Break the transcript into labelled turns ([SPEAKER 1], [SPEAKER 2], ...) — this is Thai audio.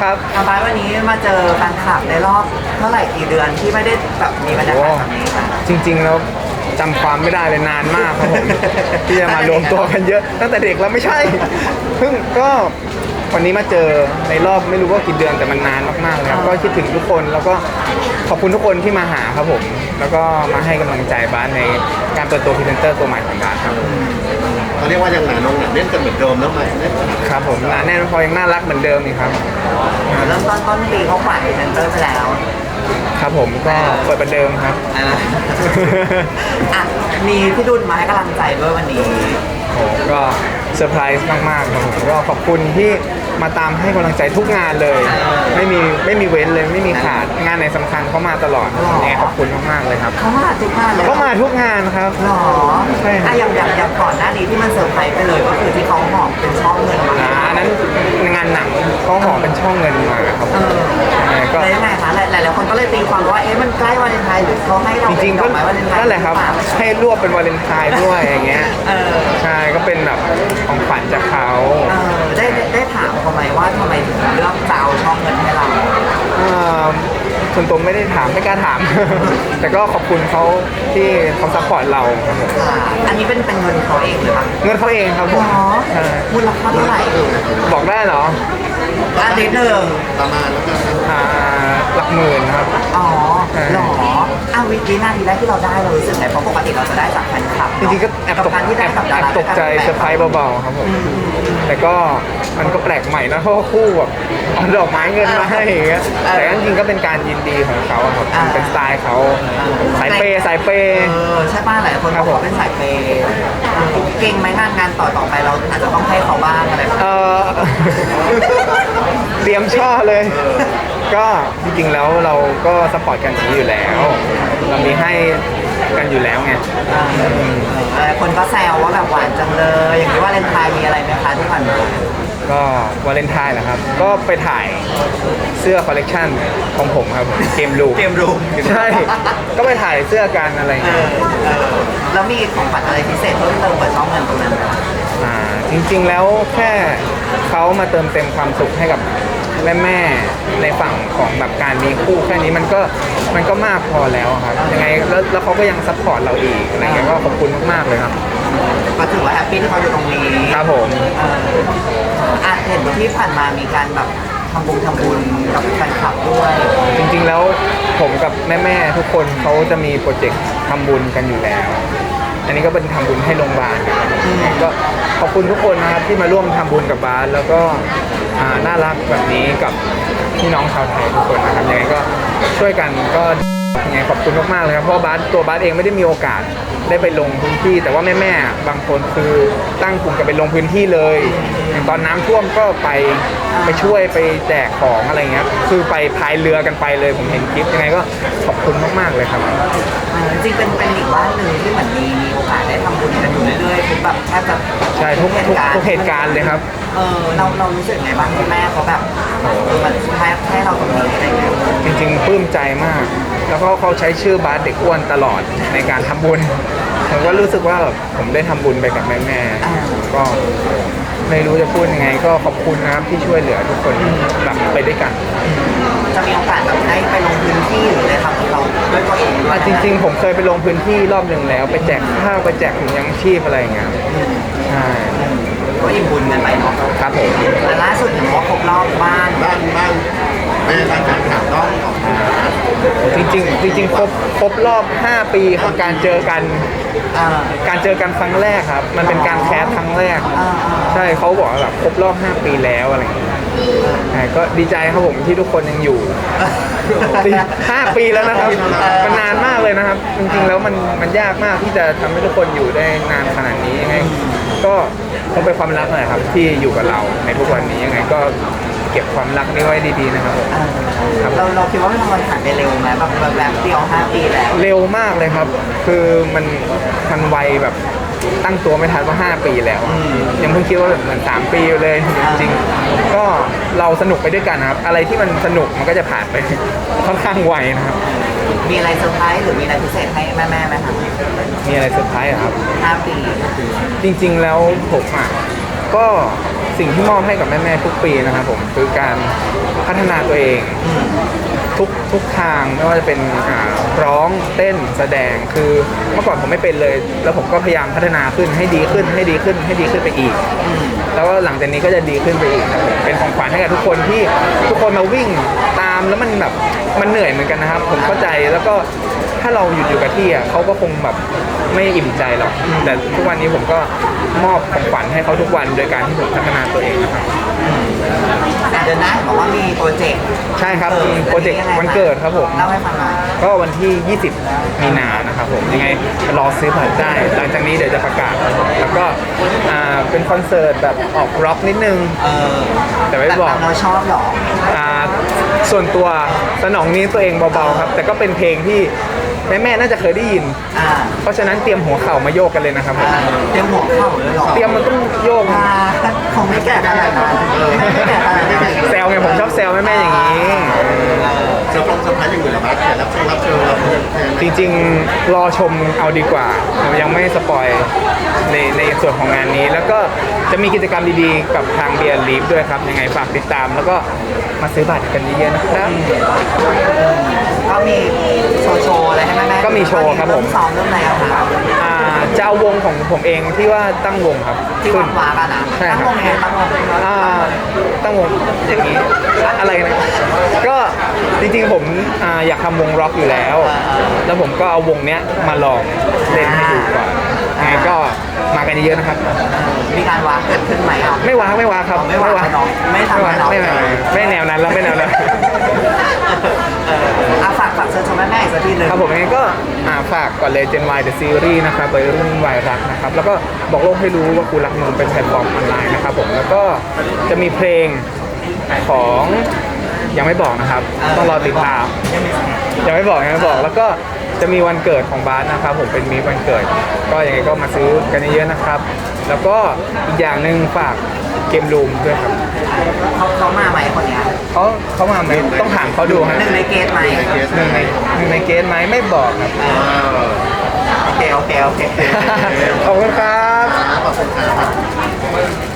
[SPEAKER 1] ครับ
[SPEAKER 2] ทำไมวันนี้มาเจอแฟนคลับในรอบเท่าไหร่กี่เดือนที่ไม่ได้แบบมีบรรยากาศแบบนี้ค่ะ
[SPEAKER 1] จริงๆแล้วจำความไม่ได้เลยนานมากครับผม ที่จะมารวมตัวกันเยอะตั้งแต่เด็กแล้วไม่ใช่เพิ่งก็วันนี้มาเจอในรอบไม่รู้ว่ากี่เดือนแต่มันนานมากๆเลยครับก็คิดถึงทุกคนแล้วก็ขอบคุณทุกคนที่มาหาครับผม แล้วก็มาให้กำลังใจบ้านในการเปิดตัวพรีเซนเตอร์ตัวใหม่ของบ้านครับ
[SPEAKER 3] เขาเรียกว่ายังหนาแนงหนาแน่นกันเหมือนเดิมแล้วไหมเล่น
[SPEAKER 1] ครับผมหนาแน่นพอยังน่ารักเหมือนเดิมอีกครับ
[SPEAKER 2] เริ่มต้นต้นปีเขาขวัญพรีเซนเตอร์ไปแล้ว
[SPEAKER 1] ครับผมก็เปิดประเดิมครับ
[SPEAKER 2] อ่าอะมีพี่ดุลมาให้กำลังใจด้วยวันนี้
[SPEAKER 1] โอ้ก็เซอร์ไพรส์มากๆครับผมก็ขอบคุณที่ มาตามให้กำลังใจทุกงานเลย ไม่มีไม่มีเว้นเลยไม่มีขาดงานไหนสำคัญเขามาตลอด
[SPEAKER 2] หรอ
[SPEAKER 1] ยังไงขอบคุณมากๆเลยครับ
[SPEAKER 2] เขามาทุกงานเลย
[SPEAKER 1] เขามาทุกงานครับ
[SPEAKER 2] หรอ
[SPEAKER 1] ใช่ครับ
[SPEAKER 2] อะอย่างอย่างอย่างก่อนหน้านี้ที่มันเซอร์ไพรส์ไปเลย ก็เลยตีความว่าเอ๊ะมันใกล้วาเลนไทน์หรือเขาให้เรา
[SPEAKER 1] จ
[SPEAKER 2] เป็
[SPEAKER 1] ริง
[SPEAKER 2] น
[SPEAKER 1] ๆ
[SPEAKER 2] ด
[SPEAKER 1] ก็
[SPEAKER 2] อกไม้วาเลนไทน์
[SPEAKER 1] นั่นแหละครับ
[SPEAKER 2] อเปา
[SPEAKER 1] ให้รวบเป็นวาเลนไทน์ด้วยอย่างเงี้ย
[SPEAKER 2] เออ
[SPEAKER 1] ใช่ก็เป็นแบบของขวัญจากเขา
[SPEAKER 2] เออได้ได้ได้ถามเขาไหมว่าทำไมถึงเลือกจะเอาช่องเงินให้เรา
[SPEAKER 1] เอ่อ ส่วนตัวไม่ได้ถามไม่กล้าถาม แต่ก็ขอบคุณเขาที่เขาซัพพอร์ตเราครับผม
[SPEAKER 2] ค่ะอันนี้เป็นเป็นเงินเขาเองหรือเปล่า
[SPEAKER 1] เงินเขาเองครับ
[SPEAKER 2] ห
[SPEAKER 1] ผ
[SPEAKER 2] ร
[SPEAKER 1] ม
[SPEAKER 2] อ
[SPEAKER 1] ใช่
[SPEAKER 2] มูลค่าเท่าไหร่เออ
[SPEAKER 1] บอกได้เหรอ
[SPEAKER 2] อันนิดหนึ่ง
[SPEAKER 3] ประมาณแล้วกันนะ
[SPEAKER 1] อ่าหลักหมื่นครับ
[SPEAKER 2] อ๋อ
[SPEAKER 1] ใช่
[SPEAKER 2] หรออ้าววิวินาทีแรกที่เราได้เรารู้สึกไงเพราะปกติเราจะได้จากแฟนคลับ
[SPEAKER 1] จริงๆก็แอบตก
[SPEAKER 2] การที่
[SPEAKER 1] แอ
[SPEAKER 2] ได้
[SPEAKER 1] บ
[SPEAKER 2] กับ
[SPEAKER 1] แอ
[SPEAKER 2] ดา
[SPEAKER 1] บ
[SPEAKER 2] รา
[SPEAKER 1] ตกใจเซอร์ไพรส์เบาๆครับผมแต่ก็ มันก็แปลกใหม่นะเพราะว่าคู่แบบเอาดอกไม้เงินมาให้อย่างเงี้ยแต่ก็จริงๆก็เป็นการยินดีของเขาอะครับเป็นสไตล์เขาสายเปย์สายเปย์
[SPEAKER 2] เออใช่ป้าหลายคน
[SPEAKER 1] ครับ
[SPEAKER 2] บ
[SPEAKER 1] ผ
[SPEAKER 2] อก
[SPEAKER 1] ม
[SPEAKER 2] ว่าเป็นสายเปย์เก่งไหมงานงานต่อต่อไปเราอาจจะต้องให้เขาบ้างอะไรแบบ
[SPEAKER 1] เอ
[SPEAKER 2] นี้
[SPEAKER 1] อ เตรียมช่อเลย ก็จริงๆแล้วเราก็สปอร์ตกันอย่างนี้อยู่แล้ว เรามีให้กันอยู่แล้วไง
[SPEAKER 2] หลายคนก็แซวว่าแบบหวานจังเลย อย่างนี้ว่าเลนไทน์มีอะไรไหมคะที่ผ่านมา
[SPEAKER 1] ก็วาเลนไทน์แหละครับ ก็ไปถ่ายเสื้อคอลเลกชันของผมครับผมเกมลูก
[SPEAKER 2] เกมรูม
[SPEAKER 1] ใช่ ก็ไปถ่ายเสื้อกันอะไรอย่าง
[SPEAKER 2] เอ
[SPEAKER 1] เงี้ย
[SPEAKER 2] อเออแล้วมีของขวัญอะไรพิเศษเพิ่มเติมกว่าช่องเงินตรงนั้นไหม
[SPEAKER 1] อ่าจริงๆแล้วแค่เขามาเติมเต็มความสุขให้กับ แม่ๆในฝั่งของแบบการมีคู่แค่นี้มันก็มันก็มากพอแล้วครับยังไงแล้วแล้วเขาก็ยังซัพพอร์ตเราอีกอะไรเงี้ยก็ขอบคุณมากๆเลยครับ
[SPEAKER 2] ก็ถือว่าแฮปปี้ที่เขาอยู่ตรงนี้
[SPEAKER 1] ครับผม
[SPEAKER 2] เอออาจเห็นที่ผ่านมามีการแบบทำบุญทำบุญกับแฟนคลับด้วย
[SPEAKER 1] จริงๆแล้วผมกับแม่ๆทุกคนเขาจะมีโปรเจกต์ทำบุญกันอยู่แล้ว อันนี้ก็เป็นทำบุญให้โรงพยาบาลนะครับก็ ขอบคุณทุกคนนะครับที่มาร่วมทำบุญกับบาสแล้วก็น่ารักแบบนี้กับพี่น้องชาวไทยทุกคนนะครับยังไงก็ช่วยกันก็ยังไงขอบคุณมากๆเลยครับเพราะว่าบาสตัวบาสเองไม่ได้มีโอกาสได้ไปลงพื้นที่ แต่ว่าแม่ๆบางคนคือตั้งกลุ่มกันไปลงพื้นที่เลยอย่างตอนน้ำท่วมก็ไปไปช่วยไปแจกของอะไรเงี้ยคือไปพายเรือกันไปเลยผมเห็นคลิปยังไงก็ขอบคุณมากๆเลยครับ
[SPEAKER 2] จริงเป็นเป็นอีกบ้านหนึ่งที่เหมือนมีมีโอกาสได้ทำบุญกันอยู่เรื่อยๆทุกแบบแทบจะ
[SPEAKER 1] ใช่ทุกทุกทุกเหตุการณ์เลยครับ
[SPEAKER 2] เออเราเรารู้สึกไงบ้างที่แม่เขาแบบเออมันให้ให้เราตรงนี้อะไรเงี้ย
[SPEAKER 1] จริงๆปลื้มใจมาก แล้วก็เขาใช้ชื่อบาสเด็กอ้วนตลอดในการทำบุญผมก็รู้สึกว่าแบบผมได้ทำบุญไปกับแม่ๆก็ไม่รู้จะพูดยังไง ก็ขอบคุณนะครับที่ช่วยเหลือทุกคนแบบไปด้วยกัน
[SPEAKER 2] จะมีโอกาสแบบได้ไปลงพื้นที่หรืออะไรทำกับเขาด้วยตัวเองด้วย
[SPEAKER 1] อะจริงๆ ผมเคยไปลงพื้นที่รอบหนึ่งแล้ว ไปแจกข้าวไปแจกถุงยังชีพอะไรอย่างเงี้ย ใช่
[SPEAKER 2] ก็อิ่มบุญกันไปเนาะ
[SPEAKER 1] ครับผม
[SPEAKER 2] แต่ล่าสุดเห็นว่าครบรอบบ้าน
[SPEAKER 3] บ้านบ้านแม่บ้านแฟนคลับต้องออกมา
[SPEAKER 1] จริงๆจริงๆครบครบรอบ 5 ปีของการเจอกัน
[SPEAKER 2] เออ
[SPEAKER 1] การเจอกันครั้งแรกครับ มันเป็นการแคสครั้งแรก
[SPEAKER 2] อ่าอ่า
[SPEAKER 1] ใช่เขาบอกว่าแบบครบรอบ 5 ปีแล้วอะไรอย่างเงี้ยใช่ก็ดีใจครับผมที่ทุกคนยังอยู่สี่ห้าปีแล้วนะครับ มันนานมากเลยนะครับ จริงๆแล้วมันมันยากมากที่จะทำให้ทุกคนอยู่ได้นานขนาดนี้ยังไง ก็คงเป็นความรักเลยครับ ที่อยู่กับเราในทุกวันนี้ยังไงก็เก็บความรักนี้ไว้ดีๆนะครับผม
[SPEAKER 2] เออเราเราคิดว่ามันมันผ่านไปเร็วไหมแบบแบบแบบเดียวห้าปีแล้ว
[SPEAKER 1] เร็วมากเลยครับ คือมันมันไวแบบตั้งตัวไม่ทันว่า 5 ปีแล้วอะยังเพิ่งคิดว่าแบบเหมือน3ปีอยู่เลยจริงๆก็เราสนุกไปด้วยกันนะครับ อะไรที่มันสนุกมันก็จะผ่านไป ค่อนข้างไวนะครับ
[SPEAKER 2] มีอะไรเซอร์ไพรส์หรือมีอะไรพิเศษให้แม่แม่ๆไหมคะ
[SPEAKER 1] มีอะไรเซอร์ไพรส์อะครับ
[SPEAKER 2] ห้าปี
[SPEAKER 1] จริงๆแล้วผมอะก็สิ่งที่มอบให้กับแม่ๆทุกปีนะครับผมคือการพัฒนาตัวเอง ทุกทุกทางไม่ว่าจะเป็นอ่าร้องเต้นแสดงคือเมื่อก่อนผมไม่เป็นเลย แล้วผมก็พยายามพัฒนาขึ้นให้ดีขึ้นให้ดีขึ้นให้ดีขึ้นไปอีก แล้วก็หลังจากนี้ก็จะดีขึ้นไปอีกครับผมเป็นของขวัญให้กับทุกคนที่ทุกคนมาวิ่งตามแล้วมันแบบมันเหนื่อยเหมือนกันนะครับ ผมเข้าใจแล้วก็ถ้าเราหยุดอยู่กับที่อะเขาก็คงแบบไม่อิ่มใจหรอกแต่ทุกวันนี้ผมก็มอบของขวัญให้เขาทุกวันโดยการที่ผมพัฒนาตัวเองนะครับ
[SPEAKER 2] อะเดือนหน้าเห็นบอกว่ามีโปรเจกต์
[SPEAKER 1] ใช่ครับมีโปรเจกต์วันเกิดครับผม
[SPEAKER 2] เล่าให้ฟังหน่อย
[SPEAKER 1] ก็วันที่ 20 มีนานะครับผมยังไงรอซื้อบัตรได้หลังจากนี้เดี๋ยวจะประกาศครับผมแล้วก็อ่าเป็นคอนเสิร์ตแบบออกร็อกนิดนึง
[SPEAKER 2] เออ
[SPEAKER 1] แต่ไม่บอก
[SPEAKER 2] ตามเราชอบเหรอ
[SPEAKER 1] อ่า ส่วนตัวสนองนี้ตัวเองเบาๆครับ แต่ก็เป็นเพลงที่แม่ๆน่าจะเคยได้ยิน
[SPEAKER 2] อ่า
[SPEAKER 1] เพราะฉะนั้นเตรียมหัวเข่ามาโยกกันเลยนะครับผม
[SPEAKER 2] อ่าเตรียมหัวเข่าเลยเหรอ
[SPEAKER 1] เตรียมมันต้องโยก
[SPEAKER 2] อ่าคงไม่แก่ขนาดนั้นไม่แก่ขนาดนั้น
[SPEAKER 1] แซวไงผมชอบแซวแม่ๆอย่างนี้
[SPEAKER 3] เซอร์ไพรส์เซอร์ไพรส์อย่างอื่นเหรอครับแขกรับเชิญรับเชิญเราแทน
[SPEAKER 1] จริงๆ รอชมเอาดีกว่าผมยังไม่สปอยในในส่วนของงานนี้ แล้วก็จะมีกิจกรรมดีๆ กับทางเบียร์ลีฟด้วยครับยังไงฝากติดตาม แล้วก็มาซื้อบัตรกันเยอะๆนะครับ
[SPEAKER 2] ก็มีโชว์โชว์อะไรให้แม่แม่
[SPEAKER 1] ก็มีโชว์ครับผม
[SPEAKER 2] เริ่ซ้อมเริ่มอะไรอะครับ
[SPEAKER 1] อ่าจะเอาวงของผมเองที่ว่าตั้งวงครับ
[SPEAKER 2] ที่
[SPEAKER 1] ขึ้
[SPEAKER 2] วันดวากันนะ
[SPEAKER 1] ใช่
[SPEAKER 2] ตั้ง
[SPEAKER 1] ครับ
[SPEAKER 2] วงไงตั้งวง
[SPEAKER 1] อ่าตั้งวงอย่างนี้อะอะไรนะก็ จริงๆผมอ่าอยากทำวงร็อกอยู่แล้ว แล้วผมก็เอาวงเนี้ยมาลองเล่นให้ดูก่อนยังไงก็มากันเยอะๆนะครับ
[SPEAKER 2] มีการวางเกิดขึ้นไหมอะ
[SPEAKER 1] ไม่ว้าไม่ว้าครับ
[SPEAKER 2] ไม่ว้าเนอะไม่ทำ
[SPEAKER 1] ไม่ว้า
[SPEAKER 2] เนอะ
[SPEAKER 1] ไม่ว้าไม่แนวนั้นแล้วไม่แนวนั้น
[SPEAKER 2] เอออาฝากฝากเชิญชมแม่แม่อีกสักทีหนึ่ง
[SPEAKER 1] ครับผมยังไงก็อ่าฝากก่อนเลย Gen Y The Series นะครับวัยรุ่นวัยรักนะครับ แล้วก็บอกโลกให้รู้ว่ากูรักมึงเป็นแพลตฟอร์มออนไลน์นะครับผม แล้วก็จะมีเพลงของ ยังไม่บอกนะครับ ต้องรอติดตาม ยังไม่บอกยังไม่บอกแล้วก็จะมีวันเกิดของบาสนะครับ ผมเป็นมีวันเกิด ก็ยังไงก็มาซื้อกันเยอะๆนะครับ แล้วก็อีกอย่างหนึ่งฝากเกมรูมด้วยครับ
[SPEAKER 2] เขาเขามาไหมคนเนี้ย
[SPEAKER 1] เขาเขามาไหมต้องถามเขาดูฮะ
[SPEAKER 2] หนึ่งในเกตไหม
[SPEAKER 3] ในเกส
[SPEAKER 1] หนึ่งในหนึ่งในเกณฑ์ไหมไม่บอกครับ
[SPEAKER 3] อ่า
[SPEAKER 2] โอเคโอเคโอเค
[SPEAKER 1] ขอบคุณครับ
[SPEAKER 3] ขอบคุณครับ